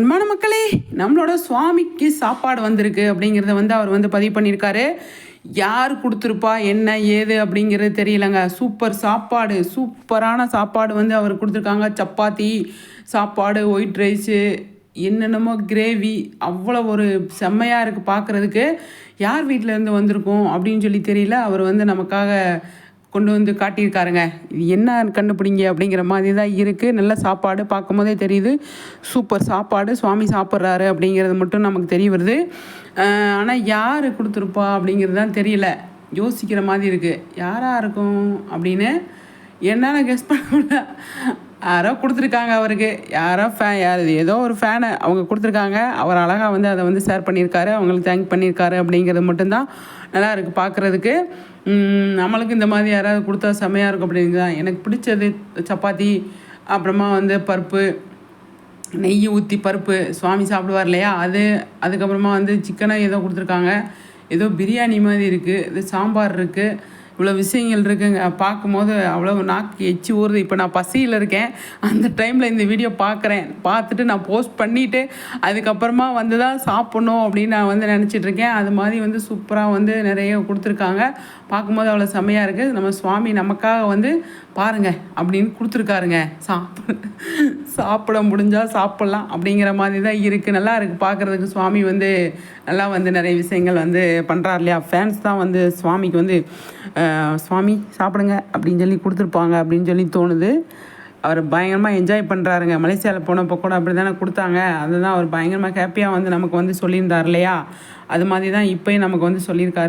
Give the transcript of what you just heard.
அன்பான மக்களே நம்மளோட சுவாமிக்கு சாப்பாடு வந்திருக்கு அப்படிங்கிறத வந்து அவர் வந்து பதிவு பண்ணியிருக்காரு. யார் கொடுத்துருப்பா என்ன ஏது அப்படிங்கிறது தெரியலங்க. சூப்பர் சாப்பாடு சூப்பரான சாப்பாடு வந்து அவர் கொடுத்துருக்காங்க. சப்பாத்தி சாப்பாடு ஒயிட் ரைஸு என்னென்னமோ கிரேவி அவ்வளோ ஒரு செம்மையாக இருக்குது பார்க்குறதுக்கு யார் வீட்டில் இருந்து வந்திருக்கோம் அப்படின்னு சொல்லி தெரியல. அவர் வந்து நமக்காக கொண்டு வந்து காட்டியிருக்காருங்க. இது என்ன கண்டுபிடிங்க அப்படிங்கிற மாதிரி தான் இருக்குது நல்ல சாப்பாடு பார்க்கும் போதே தெரியுது. சூப்பர் சாப்பாடு சுவாமி சாப்பிட்றாரு அப்படிங்கிறது மட்டும் நமக்கு தெரிய வருது. ஆனால் யார் கொடுத்துருப்பா அப்படிங்கிறது தான் தெரியல. யோசிக்கிற மாதிரி இருக்குது யாராக இருக்கும் அப்படின்னு என்னால் கெஸ் பண்ண முடியல. யாரோ கொடுத்துருக்காங்க அவருக்கு. யாரோ ஃபே யார் ஏதோ ஒரு ஃபேனை அவங்க கொடுத்துருக்காங்க. அவர் அழகாக வந்து அதை வந்து ஷேர் பண்ணியிருக்காரு. அவங்களுக்கு தேங்க் பண்ணியிருக்காரு அப்படிங்கிறது மட்டும்தான் நல்லா இருக்குது பார்க்குறதுக்கு. நம்மளுக்கு இந்த மாதிரி யாராவது கொடுத்தா செம்மையாக இருக்கும் அப்படிங்கிறது தான். எனக்கு பிடிச்சது சப்பாத்தி அப்புறமா வந்து பருப்பு நெய் ஊற்றி பருப்பு. சுவாமி சாப்பிடுவார் இல்லையா? அது அதுக்கப்புறமா வந்து சிக்கனை ஏதோ கொடுத்துருக்காங்க. ஏதோ பிரியாணி மாதிரி இருக்குது இது சாம்பார் இருக்குது இவ்வளோ விஷயங்கள் இருக்குங்க. பார்க்கும்போது அவ்வளோ நாக்கு எச்சி ஊறுது. இப்போ நான் பசியில் இருக்கேன். அந்த டைமில் இந்த வீடியோ பார்க்குறேன். பார்த்துட்டு நான் போஸ்ட் பண்ணிவிட்டு அதுக்கப்புறமா வந்து தான் சாப்பிட்ணும் அப்படின்னு நான் வந்து நினச்சிட்ருக்கேன் அது மாதிரி வந்து சூப்பராக வந்து நிறைய கொடுத்துருக்காங்க. பார்க்கும்போது அவ்வளோ செம்மையாக இருக்குது நம்ம சுவாமி நமக்காக வந்து பாருங்கள் அப்படின்னு கொடுத்துருக்காருங்க. சாப்பிட சாப்பிட முடிஞ்சால் சாப்பிட்லாம் அப்படிங்கிற மாதிரி தான் இருக்குது நல்லா இருக்குது பார்க்குறதுக்கு. சுவாமி வந்து நல்லா வந்து நிறைய விஷயங்கள் வந்து பண்ணுறாரு இல்லையா? ஃபேன்ஸ் தான் வந்து சுவாமிக்கு வந்து சுவாமி சாப்பிடுங்க அப்படின்னு சொல்லி கொடுத்துருப்பாங்க அப்படின்னு சொல்லி தோணுது. அவர் பயங்கரமாக என்ஜாய் பண்ணுறாருங்க மலேசியாவில் போனப்போ கூட அப்படி தானே கொடுத்தாங்க. அதுதான் அவர் பயங்கரமாக ஹாப்பியாக வந்து நமக்கு வந்து சொல்லியிருந்தார் இல்லையா? அது மாதிரி தான் இப்போயும் நமக்கு வந்து சொல்லியிருக்காரு.